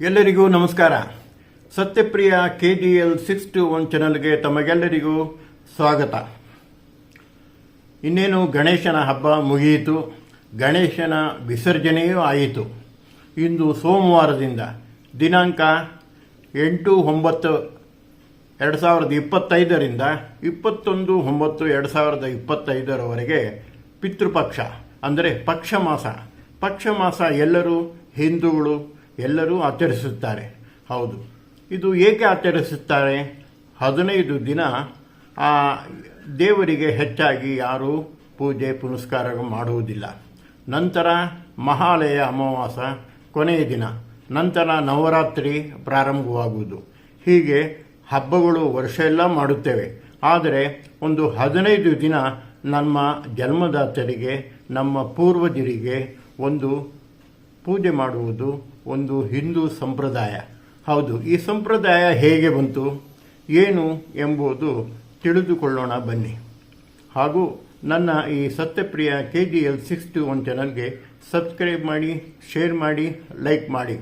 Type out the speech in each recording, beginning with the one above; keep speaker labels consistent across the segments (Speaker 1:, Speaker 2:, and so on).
Speaker 1: ಎಲ್ಲರಿಗೂ ನಮಸ್ಕಾರ. Satyapriya K G L six two one ಚಾನಲ್ಗೆ ತಮಗೆಲ್ಲರಿಗೂ ಸ್ವಾಗತ. ಇನ್ನೇನು ಗಣೇಶನ ಹಬ್ಬ ಮುಗಿಯಿತು. ಗಣೇಶನ ವಿಸರ್ಜನೆಯೂ ಆಯಿತು. ಇಂದು ಸೋಮವಾರದಿಂದ ದಿನಾಂಕ ಎಂಟು ಒಂಬತ್ತು ಎರಡು ಸಾವಿರದ ಇಪ್ಪತ್ತೈದರಿಂದ ಇಪ್ಪತ್ತೊಂದು ಒಂಬತ್ತು ಎರಡು ಸಾವಿರದ ಇಪ್ಪತ್ತೈದರವರೆಗೆ ಪಿತೃಪಕ್ಷ, ಅಂದರೆ ಪಕ್ಷ ಮಾಸ ಪಕ್ಷ ಮಾಸ ಎಲ್ಲರೂ ಹಿಂದೂಗಳು ಎಲ್ಲರೂ ಆಚರಿಸುತ್ತಾರೆ. ಹೌದು. ಇದು ಏಕೆ ಆಚರಿಸುತ್ತಾರೆ? ಹದಿನೈದು ದಿನ, ಆ, ದೇವರಿಗೆ ಹೆಚ್ಚಾಗಿ ಯಾರೂ ಪೂಜೆ ಪುನಸ್ಕಾರ ಮಾಡುವುದಿಲ್ಲ. ನಂತರ ಮಹಾಲಯ ಅಮಾವಾಸ, ಕೊನೆಯ ದಿನ. ನಂತರ ನವರಾತ್ರಿ ಪ್ರಾರಂಭವಾಗುವುದು. ಹೀಗೆ ಹಬ್ಬಗಳು ವರ್ಷ ಎಲ್ಲ ಮಾಡುತ್ತೇವೆ. ಆದರೆ, ಒಂದು ಹದಿನೈದು ದಿನ ನಮ್ಮ ಜನ್ಮದಾತರಿಗೆ, ನಮ್ಮ ಪೂರ್ವಜರಿಗೆ ಒಂದು ಪೂಜೆ ಮಾಡುವುದು ಒಂದು ಹಿಂದೂ ಸಂಪ್ರದಾಯ. ಹೌದು, ಈ ಸಂಪ್ರದಾಯ ಹೇಗೆ ಬಂತು? ಏನು ಎಂಬುದು ತಿಳಿದುಕೊಳ್ಳೋಣ ಬನ್ನಿ. ಹಾಗೂ ನನ್ನ ಈ Satyapriya K G L six two one ಚಾನಲ್ಗೆ ಸಬ್ಸ್ಕ್ರೈಬ್ ಮಾಡಿ, ಶೇರ್ ಮಾಡಿ, ಲೈಕ್ ಮಾಡಿ.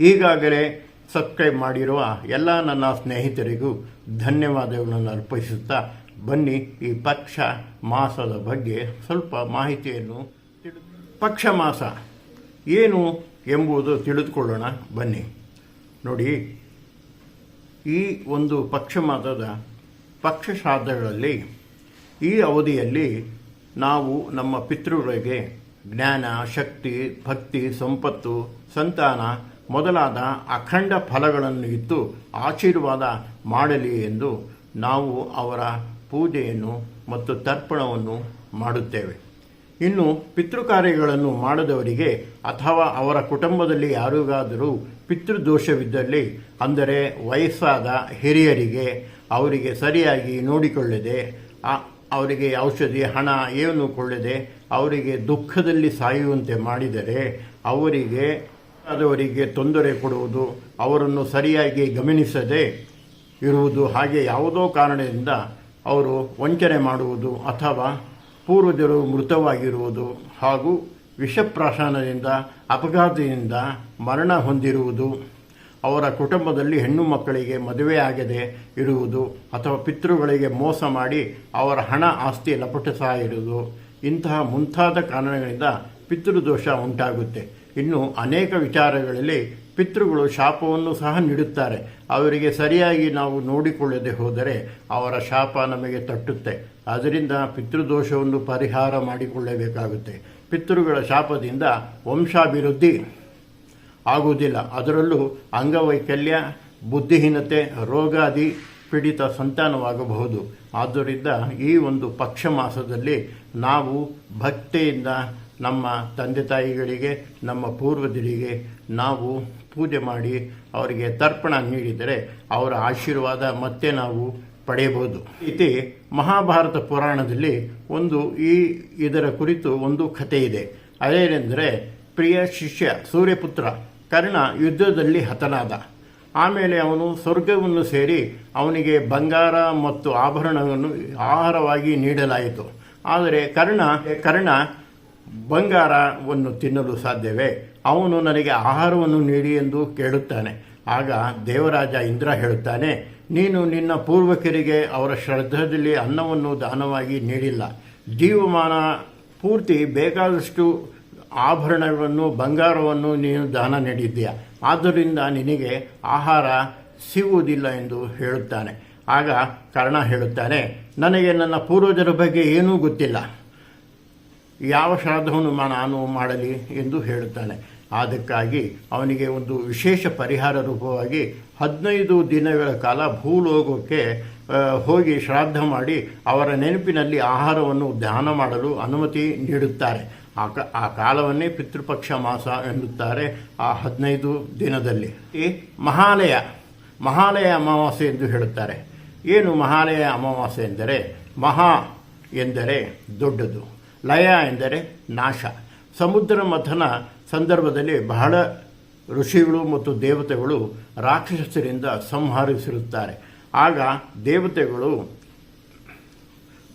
Speaker 1: ಈಗಾಗಲೇ ಸಬ್ಸ್ಕ್ರೈಬ್ ಮಾಡಿರುವ ಎಲ್ಲ ನನ್ನ ಸ್ನೇಹಿತರಿಗೂ ಧನ್ಯವಾದಗಳನ್ನು ಅರ್ಪಿಸುತ್ತಾ ಬನ್ನಿ ಈ ಪಕ್ಷ ಮಾಸದ ಬಗ್ಗೆ ಸ್ವಲ್ಪ ಮಾಹಿತಿಯನ್ನು ಪಕ್ಷ ಮಾಸ. ಏನು ಎಂಬುದು ತಿಳಿದುಕೊಳ್ಳೋಣ, ಬನ್ನಿ. ನೋಡಿ, ಈ ಒಂದು ಪಕ್ಷ ಮಾಸದ ಪಕ್ಷ ಶ್ರಾದ್ದಗಳಲ್ಲಿ ಈ ಅವಧಿಯಲ್ಲಿ ನಾವು ನಮ್ಮ ಪಿತೃಗಳಿಗೆ ಜ್ಞಾನ, ಶಕ್ತಿ, ಭಕ್ತಿ, ಸಂಪತ್ತು, ಸಂತಾನ ಮೊದಲಾದ ಅಖಂಡ ಫಲಗಳನ್ನು ಇತ್ತು ಆಶೀರ್ವಾದ ಮಾಡಲಿ ಎಂದು ನಾವು ಅವರ ಪೂಜೆಯನ್ನು ಮತ್ತು ತರ್ಪಣವನ್ನು ಮಾಡುತ್ತೇವೆ. ಇನ್ನು ಪಿತೃಕಾರ್ಯಗಳನ್ನು ಮಾಡದವರಿಗೆ ಅಥವಾ ಅವರ ಕುಟುಂಬದಲ್ಲಿ ಯಾರಿಗಾದರೂ ಪಿತೃದೋಷವಿದ್ದಲ್ಲಿ, ಅಂದರೆ ವಯಸ್ಸಾದ ಹಿರಿಯರಿಗೆ ಅವರಿಗೆ ಸರಿಯಾಗಿ ನೋಡಿಕೊಳ್ಳದೆ ಅವರಿಗೆ ಔಷಧಿ, ಹಣ ಏನು ಕೊಳ್ಳದೆ, ಅವರಿಗೆ ದುಃಖದಲ್ಲಿ ಸಾಯುವಂತೆ ಮಾಡಿದರೆ ಅವರಿಗೆ ಆದವರಿಗೆ ತೊಂದರೆ ಕೊಡುವುದು, ಅವರನ್ನು ಸರಿಯಾಗಿ ಗಮನಿಸದೆ ಇರುವುದು ಹಾಗೆ ಯಾವುದೋ ಕಾರಣದಿಂದ ಅವರು ವಂಚನೆ ಮಾಡುವುದು ಅಥವಾ ಪೂರ್ವಜರು ಮೃತವಾಗಿರುವುದು ಹಾಗೂ ವಿಷಪ್ರಾಶನದಿಂದ, ಅಪಘಾತದಿಂದ ಮರಣ ಹೊಂದಿರುವುದು, ಅವರ ಕುಟುಂಬದಲ್ಲಿ ಹೆಣ್ಣು ಮಕ್ಕಳಿಗೆ ಮದುವೆಯಾಗದೆ ಇರುವುದು ಅಥವಾ ಪಿತೃಗಳಿಗೆ ಮೋಸ ಮಾಡಿ ಅವರ ಹಣ ಆಸ್ತಿ ಲಪಟಿಸ್ತಾ ಇರುವುದು, ಇಂತಹ ಮುಂತಾದ ಕಾರಣಗಳಿಂದ ಪಿತೃದೋಷ ಉಂಟಾಗುತ್ತೆ. ಇನ್ನು ಅನೇಕ ವಿಚಾರಗಳಲ್ಲಿ ಪಿತೃಗಳು ಶಾಪವನ್ನು ಸಹ ನೀಡುತ್ತಾರೆ. ಅವರಿಗೆ ಸರಿಯಾಗಿ ನಾವು ನೋಡಿಕೊಳ್ಳದೆ ಹೋದರೆ ಅವರ ಶಾಪ ನಮಗೆ ತಟ್ಟುತ್ತೆ. ಅದರಿಂದ ಪಿತೃದೋಷವನ್ನು ಪರಿಹಾರ ಮಾಡಿಕೊಳ್ಳಬೇಕಾಗುತ್ತೆ. ಪಿತೃಗಳ ಶಾಪದಿಂದ ವಂಶಾಭಿವೃದ್ಧಿ ಆಗುವುದಿಲ್ಲ. ಅದರಲ್ಲೂ ಅಂಗವೈಕಲ್ಯ, ಬುದ್ಧಿಹೀನತೆ, ರೋಗಾದಿ ಪೀಡಿತ ಸಂತಾನವಾಗಬಹುದು. ಆದ್ದರಿಂದ ಈ ಒಂದು ಪಕ್ಷ ಮಾಸದಲ್ಲಿ ನಾವು ಭಕ್ತಿಯಿಂದ ನಮ್ಮ ತಂದೆ ತಾಯಿಗಳಿಗೆ, ನಮ್ಮ ಪೂರ್ವಜರಿಗೆ ನಾವು ಪೂಜೆ ಮಾಡಿ ಅವರಿಗೆ ತರ್ಪಣ ನೀಡಿದರೆ ಅವರ ಆಶೀರ್ವಾದ ಮತ್ತೆ ನಾವು ಪಡೆಯಬಹುದು. ಇತಿ ಮಹಾಭಾರತ ಪುರಾಣದಲ್ಲಿ ಒಂದು ಈ ಇದರ ಕುರಿತು ಒಂದು ಕಥೆ ಇದೆ. ಅದೇನೆಂದರೆ, ಪ್ರಿಯ ಶಿಷ್ಯ ಸೂರ್ಯಪುತ್ರ ಕರ್ಣ ಯುದ್ಧದಲ್ಲಿ ಹತನಾದ. ಆಮೇಲೆ ಅವನು ಸ್ವರ್ಗವನ್ನು ಸೇರಿ ಅವನಿಗೆ ಬಂಗಾರ ಮತ್ತು ಆಭರಣವನ್ನು ಆಹಾರವಾಗಿ ನೀಡಲಾಯಿತು. ಆದರೆ ಕರ್ಣ ಕರ್ಣ ಬಂಗಾರವನ್ನು ತಿನ್ನಲು ಸಾಧ್ಯವೇ? ಅವನು ನನಗೆ ಆಹಾರವನ್ನು ನೀಡಿ ಎಂದು ಕೇಳುತ್ತಾನೆ. ಆಗ ದೇವರಾಜ ಇಂದ್ರ ಹೇಳುತ್ತಾನೆ, ನೀನು ನಿನ್ನ ಪೂರ್ವಕರಿಗೆ ಅವರ ಶ್ರದ್ಧದಲ್ಲಿ ಅನ್ನವನ್ನು ದಾನವಾಗಿ ನೀಡಿಲ್ಲ. ಜೀವಮಾನ ಪೂರ್ತಿ ಬೇಕಾದಷ್ಟು ಆಭರಣಗಳನ್ನು, ಬಂಗಾರವನ್ನು ನೀನು ದಾನ ನೀಡಿದ್ದೀಯ. ಆದ್ದರಿಂದ ನಿನಗೆ ಆಹಾರ ಸಿಗುವುದಿಲ್ಲ ಎಂದು ಹೇಳುತ್ತಾನೆ. ಆಗ ಕರ್ಣ ಹೇಳುತ್ತಾನೆ, ನನಗೆ ನನ್ನ ಪೂರ್ವಜರ ಬಗ್ಗೆ ಏನೂ ಗೊತ್ತಿಲ್ಲ. ಯಾವ ಶ್ರಾದ್ದವನ್ನು ನಾನು ಮಾಡಲಿ ಎಂದು ಹೇಳುತ್ತಾನೆ. ಅದಕ್ಕಾಗಿ ಅವನಿಗೆ ಒಂದು ವಿಶೇಷ ಪರಿಹಾರ ರೂಪವಾಗಿ ಹದಿನೈದು ದಿನಗಳ ಕಾಲ ಭೂಲೋಕಕ್ಕೆ ಹೋಗಿ ಶ್ರಾದ್ದ ಮಾಡಿ ಅವರ ನೆನಪಿನಲ್ಲಿ ಆಹಾರವನ್ನು ಧ್ಯಾನ ಮಾಡಲು ಅನುಮತಿ ನೀಡುತ್ತಾರೆ. ಆ ಕ ಆ ಕಾಲವನ್ನೇ ಪಿತೃಪಕ್ಷ ಮಾಸ ಎನ್ನುತ್ತಾರೆ ಆ ಹದಿನೈದು ದಿನದಲ್ಲಿ. ಈ ಮಹಾಲಯ ಮಹಾಲಯ ಅಮಾವಾಸ್ಯೆ ಎಂದು ಹೇಳುತ್ತಾರೆ. ಏನು ಮಹಾಲಯ ಅಮಾವಾಸ್ಯೆ ಎಂದರೆ? ಮಹಾ ಎಂದರೆ ದೊಡ್ಡದು. ಲಯ ಎಂದರೆ ನಾಶ. ಸಮುದ್ರ ಮಥನ ಸಂದರ್ಭದಲ್ಲಿ ಬಹಳ ಋಷಿಗಳು ಮತ್ತು ದೇವತೆಗಳು ರಾಕ್ಷಸರಿಂದ ಸಂಹರಿಸಿರುತ್ತಾರೆ. ಆಗ ದೇವತೆಗಳು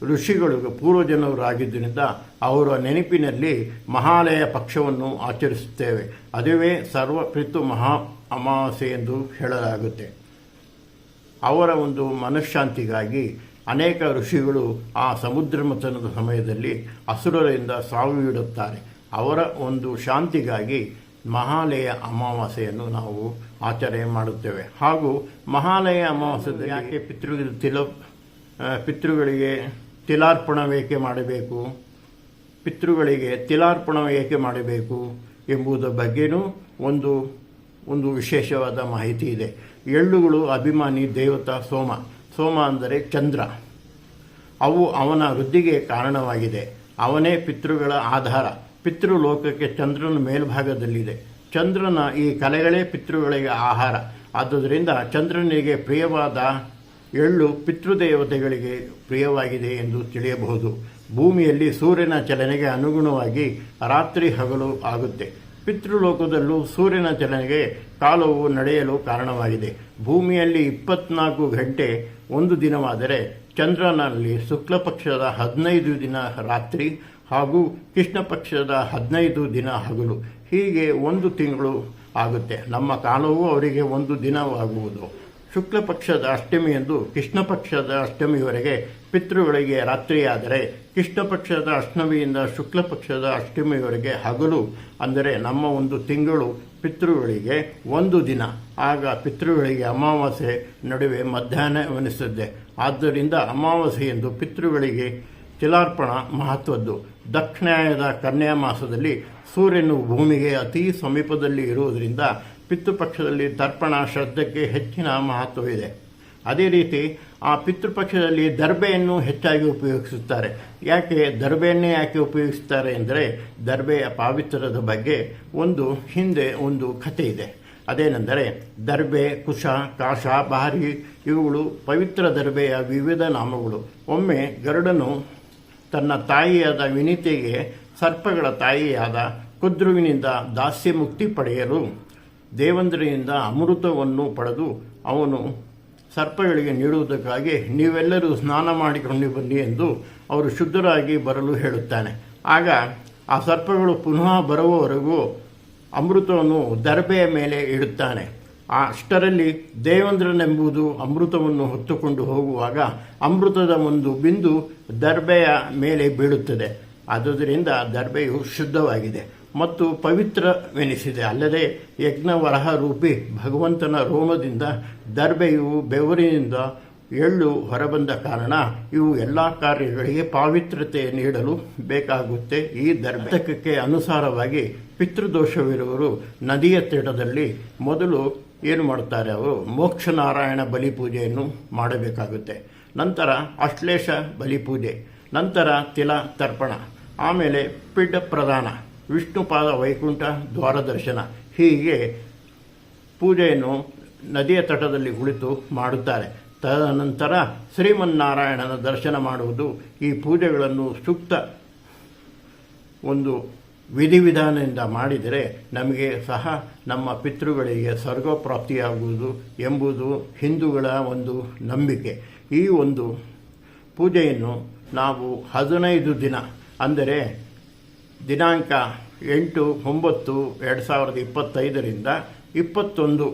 Speaker 1: ಋಷಿಗಳು ಪೂರ್ವಜನವರಾಗಿದ್ದರಿಂದ ಅವರ ನೆನಪಿನಲ್ಲಿ ಮಹಾಲಯ ಪಕ್ಷವನ್ನು ಆಚರಿಸುತ್ತೇವೆ. ಅದುವೇ ಸರ್ವ ಪಿತೃ ಮಹಾ ಅಮಾವಾಸ್ಯೆ ಎಂದು ಹೇಳಲಾಗುತ್ತೆ. ಅವರ ಒಂದು ಮನಃಶಾಂತಿಗಾಗಿ ಅನೇಕ ಋಷಿಗಳು ಆ ಸಮುದ್ರ ಮಥನದ ಸಮಯದಲ್ಲಿ ಅಸುರರಿಂದ ಸಾವಿಡುತ್ತಾರೆ ಅವರ ಒಂದು ಶಾಂತಿಗಾಗಿ ಮಹಾಲಯ ಅಮಾವಾಸ್ಯೆಯನ್ನು ನಾವು ಆಚರಣೆ ಮಾಡುತ್ತೇವೆ. ಹಾಗೂ ಮಹಾಲಯ ಅಮಾವಾಸ್ಯದಲ್ಲಿ ಯಾಕೆ ಪಿತೃ ತಿಲ ಪಿತೃಗಳಿಗೆ ತಿಲಾರ್ಪಣ ಏಕೆ ಮಾಡಬೇಕು? ಪಿತೃಗಳಿಗೆ ತಿಲಾರ್ಪಣ ಏಕೆ ಮಾಡಬೇಕು ಎಂಬುದರ ಬಗ್ಗೆನೂ ಒಂದು ಒಂದು ವಿಶೇಷವಾದ ಮಾಹಿತಿ ಇದೆ. ಎಳ್ಳುಗಳು ಅಭಿಮಾನಿ ದೇವತಾ ಸೋಮ. ಸೋಮ ಅಂದರೆ ಚಂದ್ರ. ಅವು ಅವನ ವೃದ್ಧಿಗೆ ಕಾರಣವಾಗಿದೆ. ಅವನೇ ಪಿತೃಗಳ ಆಧಾರ. ಪಿತೃಲೋಕಕ್ಕೆ ಚಂದ್ರನ ಮೇಲ್ಭಾಗದಲ್ಲಿದೆ. ಚಂದ್ರನ ಈ ಕಲೆಗಳೇ ಪಿತೃಗಳಿಗೆ ಆಹಾರ. ಆದುದರಿಂದ ಚಂದ್ರನಿಗೆ ಪ್ರಿಯವಾದ ಎಳ್ಳು ಪಿತೃದೇವತೆಗಳಿಗೆ ಪ್ರಿಯವಾಗಿದೆ ಎಂದು ತಿಳಿಯಬಹುದು. ಭೂಮಿಯಲ್ಲಿ ಸೂರ್ಯನ ಚಲನೆಗೆ ಅನುಗುಣವಾಗಿ ರಾತ್ರಿ ಹಗಲು ಆಗುತ್ತೆ. ಪಿತೃಲೋಕದಲ್ಲೂ ಸೂರ್ಯನ ಚಲನೆಗೆ ಕಾಲವು ನಡೆಯಲು ಕಾರಣವಾಗಿದೆ. ಭೂಮಿಯಲ್ಲಿ ಇಪ್ಪತ್ನಾಲ್ಕು ಗಂಟೆ ಒಂದು ದಿನವಾದರೆ ಚಂದ್ರನಲ್ಲಿ ಶುಕ್ಲ ಪಕ್ಷದ ಹದಿನೈದು ದಿನ ರಾತ್ರಿ ಹಾಗೂ ಕೃಷ್ಣ ಪಕ್ಷದ ಹದಿನೈದು ದಿನ ಹಗಲು. ಹೀಗೆ ಒಂದು ತಿಂಗಳು ಆಗುತ್ತೆ. ನಮ್ಮ ಕಾಲವು ಅವರಿಗೆ ಒಂದು ದಿನವಾಗುವುದು. ಶುಕ್ಲ ಪಕ್ಷದ ಅಷ್ಟಮಿಯಂದು ಕೃಷ್ಣ ಪಕ್ಷದ ಅಷ್ಟಮಿಯವರೆಗೆ ಪಿತೃಗಳಿಗೆ ರಾತ್ರಿಯಾದರೆ ಕೃಷ್ಣ ಪಕ್ಷದ ಅಷ್ಟಮಿಯಿಂದ ಶುಕ್ಲ ಪಕ್ಷದ ಅಷ್ಟಮಿಯವರೆಗೆ ಹಗಲು, ಅಂದರೆ ನಮ್ಮ ಒಂದು ತಿಂಗಳು ಪಿತೃಗಳಿಗೆ ಒಂದು ದಿನ. ಆಗ ಪಿತೃಗಳಿಗೆ ಅಮಾವಾಸ್ಯೆ ನಡುವೆ ಮಧ್ಯಾಹ್ನವೆನಿಸುತ್ತದೆ ಆದ್ದರಿಂದ ಅಮಾವಾಸ್ಯೆ ಎಂದು ಪಿತೃಗಳಿಗೆ ತಿಲಾರ್ಪಣ ಮಹತ್ವದ್ದು. ದಕ್ಷಿಣಾಯದ ಕನ್ಯಾ ಮಾಸದಲ್ಲಿ ಸೂರ್ಯನು ಭೂಮಿಗೆ ಅತಿ ಸಮೀಪದಲ್ಲಿ ಇರುವುದರಿಂದ ಪಿತೃಪಕ್ಷದಲ್ಲಿ ತರ್ಪಣ ಶ್ರದ್ಧೆಗೆ ಹೆಚ್ಚಿನ ಮಹತ್ವವಿದೆ ಅದೇ ರೀತಿ ಆ ಪಿತೃಪಕ್ಷದಲ್ಲಿ ದರ್ಬೆಯನ್ನು ಹೆಚ್ಚಾಗಿ ಉಪಯೋಗಿಸುತ್ತಾರೆ. ಯಾಕೆ ದರ್ಬೆಯನ್ನೇ ಯಾಕೆ ಉಪಯೋಗಿಸುತ್ತಾರೆ ಎಂದರೆ ದರ್ಬೆಯ ಪಾವಿತ್ರ್ಯದ ಬಗ್ಗೆ ಒಂದು ಹಿಂದೆ ಒಂದು ಕಥೆ ಇದೆ. ಅದೇನೆಂದರೆ ದರ್ಬೆ ಕುಶ, ಕಾಶ, ಬಾರಿ ಇವುಗಳು ಪವಿತ್ರ ದರ್ಬೆಯ ವಿವಿಧ ನಾಮಗಳು. ಒಮ್ಮೆ ಗರುಡನು ತನ್ನ ತಾಯಿಯಾದ ವಿನಿತೆಗೆ ಸರ್ಪಗಳ ತಾಯಿಯಾದ ಕುದ್ರುವಿನಿಂದ ದಾಸ್ಯ ಮುಕ್ತಿ ಪಡೆಯಲು ದೇವಂದ್ರನಿಂದ ಅಮೃತವನ್ನು ಪಡೆದು ಅವನು ಸರ್ಪಗಳಿಗೆ ನೀಡುವುದಕ್ಕಾಗಿ ನೀವೆಲ್ಲರೂ ಸ್ನಾನ ಮಾಡಿಕೊಂಡು ಬನ್ನಿ ಎಂದು ಅವರು ಶುದ್ಧರಾಗಿ ಬರಲು ಹೇಳುತ್ತಾನೆ. ಆಗ ಆ ಸರ್ಪಗಳು ಪುನಃ ಬರುವವರೆಗೂ ಅಮೃತವನ್ನು ದರ್ಬೆಯ ಮೇಲೆ ಇಡುತ್ತಾನೆ. ಅಷ್ಟರಲ್ಲಿ ದೇವೇಂದ್ರನೆಂಬುದು ಅಮೃತವನ್ನು ಹೊತ್ತುಕೊಂಡು ಹೋಗುವಾಗ ಅಮೃತದ ಒಂದು ಬಿಂದು ದರ್ಬೆಯ ಮೇಲೆ ಬೀಳುತ್ತದೆ. ಆದುದರಿಂದ ದರ್ಬೆಯು ಶುದ್ಧವಾಗಿದೆ ಮತ್ತು ಪವಿತ್ರವೆನಿಸಿದೆ. ಅಲ್ಲದೆ ಯಜ್ಞವರಹ ರೂಪಿ ಭಗವಂತನ ರೋಮದಿಂದ ದರ್ಬೆಯು ಬೆವರಿನಿಂದ ಎಳ್ಳು ಹೊರಬಂದ ಕಾರಣ ಇವು ಎಲ್ಲ ಕಾರ್ಯಗಳಿಗೆ ಪಾವಿತ್ರತೆ ನೀಡಲು ಬೇಕಾಗುತ್ತೆ ಈ ದರ್ಭಕ್ಕೆ ಅನುಸಾರವಾಗಿ ಪಿತೃದೋಷವಿರುವವರು ನದಿಯ ತೀಟದಲ್ಲಿ ಮೊದಲು ಏನು ಮಾಡುತ್ತಾರೆ ಅವರು? ಮೋಕ್ಷನಾರಾಯಣ ಬಲಿ ಪೂಜೆಯನ್ನು ಮಾಡಬೇಕಾಗುತ್ತೆ. ನಂತರ ಅಶ್ಲೇಷ ಬಲಿ ಪೂಜೆ ನಂತರ ತಿಲ ತರ್ಪಣ ಆಮೇಲೆ ಪಿಡ್ಡ ಪ್ರದಾನ ವಿಷ್ಣುಪಾದ ವೈಕುಂಠ, ದ್ವಾರ ದರ್ಶನ. ಹೀಗೆ ಪೂಜೆಯನ್ನು ನದಿಯ ತಟದಲ್ಲಿ ಕುಳಿತು ಮಾಡುತ್ತಾರೆ. ತದನಂತರ ಶ್ರೀಮನ್ನಾರಾಯಣನ ದರ್ಶನ ಮಾಡುವುದು ಈ ಪೂಜೆಗಳನ್ನು ಸೂಕ್ತ ಒಂದು ವಿಧಿವಿಧಾನದಿಂದ ಮಾಡಿದರೆ ನಮಗೆ ಸಹ ನಮ್ಮ ಪಿತೃಗಳಿಗೆ ಸ್ವರ್ಗಪ್ರಾಪ್ತಿಯಾಗುವುದು ಎಂಬುದು ಹಿಂದೂಗಳ ಒಂದು ನಂಬಿಕೆ. ಈ ಒಂದು ಪೂಜೆಯನ್ನು ನಾವು ಹದಿನೈದು ದಿನ ಅಂದರೆ ದಿನಾಂಕ ಎಂಟು, ಒಂಬತ್ತು, ಎರಡು ಸಾವಿರದ ಇಪ್ಪತ್ತೈದರಿಂದ ಇಪ್ಪತ್ತೊಂದು,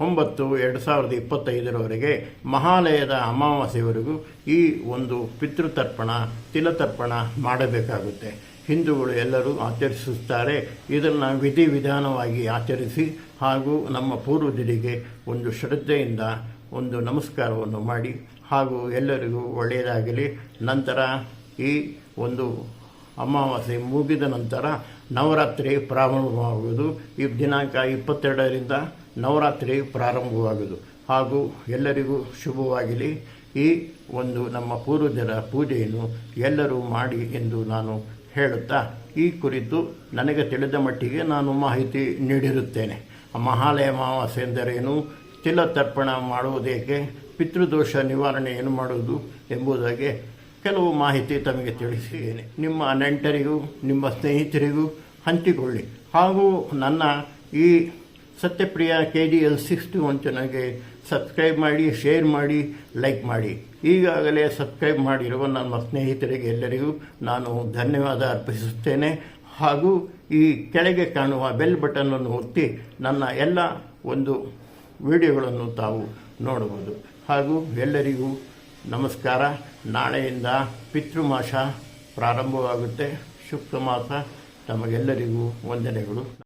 Speaker 1: ಒಂಬತ್ತು, ಎರಡು ಸಾವಿರದ ಇಪ್ಪತ್ತೈದರವರೆಗೆ ಮಹಾಲಯದ ಅಮಾವಾಸ್ಯವರೆಗೂ ಈ ಒಂದು ಪಿತೃತರ್ಪಣ, ತಿಲತರ್ಪಣ ಮಾಡಬೇಕಾಗುತ್ತೆ. ಹಿಂದೂಗಳು ಎಲ್ಲರೂ ಆಚರಿಸುತ್ತಾರೆ. ಇದನ್ನು ವಿಧಿವಿಧಾನವಾಗಿ ಆಚರಿಸಿ ಹಾಗೂ ನಮ್ಮ ಪೂರ್ವಜರಿಗೆ ಒಂದು ಶ್ರದ್ಧೆಯಿಂದ ಒಂದು ನಮಸ್ಕಾರವನ್ನು ಮಾಡಿ ಹಾಗೂ ಎಲ್ಲರಿಗೂ ಒಳ್ಳೆಯದಾಗಲಿ. ನಂತರ ಈ ಒಂದು ಅಮಾವಾಸ್ಯೆ ಮುಗಿದ ನಂತರ ನವರಾತ್ರಿ ಪ್ರಾರಂಭವಾಗುವುದು. ಈ ದಿನಾಂಕ ಇಪ್ಪತ್ತೆರಡರಿಂದ ನವರಾತ್ರಿ ಪ್ರಾರಂಭವಾಗುವುದು. ಹಾಗೂ ಎಲ್ಲರಿಗೂ ಶುಭವಾಗಲಿ. ಈ ಒಂದು ನಮ್ಮ ಪೂರ್ವಜರ ಪೂಜೆಯನ್ನು ಎಲ್ಲರೂ ಮಾಡಿ ಎಂದು ನಾನು ಹೇಳುತ್ತಾ, ಈ ಕುರಿತು ನನಗೆ ತಿಳಿದ ಮಟ್ಟಿಗೆ ನಾನು ಮಾಹಿತಿ ನೀಡಿರುತ್ತೇನೆ. ಮಹಾಲಯ ಅಮಾವಾಸ್ಯೆ ಎಂದರೇನು ತಿಲತರ್ಪಣ ಮಾಡುವುದೇಕೆ? ಪಿತೃದೋಷ ನಿವಾರಣೆ ಏನು ಮಾಡುವುದು ಎಂಬುದಾಗಿ ಕೆಲವು ಮಾಹಿತಿ ತಮಗೆ ತಿಳಿಸಿದ್ದೇನೆ. ನಿಮ್ಮ ನೆಂಟರಿಗೂ, ನಿಮ್ಮ ಸ್ನೇಹಿತರಿಗೂ ಹಂಚಿಕೊಳ್ಳಿ. ಹಾಗೂ ನನ್ನ ಈ Satyapriya K D L sixty one ನನಗೆ ಸಬ್ಸ್ಕ್ರೈಬ್ ಮಾಡಿ ಶೇರ್ ಮಾಡಿ ಲೈಕ್ ಮಾಡಿ. ಈಗಾಗಲೇ ಸಬ್ಸ್ಕ್ರೈಬ್ ಮಾಡಿರುವ ನಮ್ಮ ಸ್ನೇಹಿತರಿಗೆ ಎಲ್ಲರಿಗೂ ನಾನು ಧನ್ಯವಾದ ಅರ್ಪಿಸುತ್ತೇನೆ. ಹಾಗೂ ಈ ಕೆಳಗೆ ಕಾಣುವ ಬೆಲ್ ಬಟನನ್ನು ಒತ್ತಿ ನನ್ನ ಎಲ್ಲ ಒಂದು ವಿಡಿಯೋಗಳನ್ನು ತಾವು ನೋಡಬಹುದು. ಹಾಗೂ ಎಲ್ಲರಿಗೂ ನಮಸ್ಕಾರ. ನಾಳೆಯಿಂದ ಪಿತೃಮಾಸ ಪ್ರಾರಂಭವಾಗುತ್ತೆ. ಶುಕ್ರ ಮಾಸ ತಮಗೆಲ್ಲರಿಗೂ ವಂದನೆಗಳು.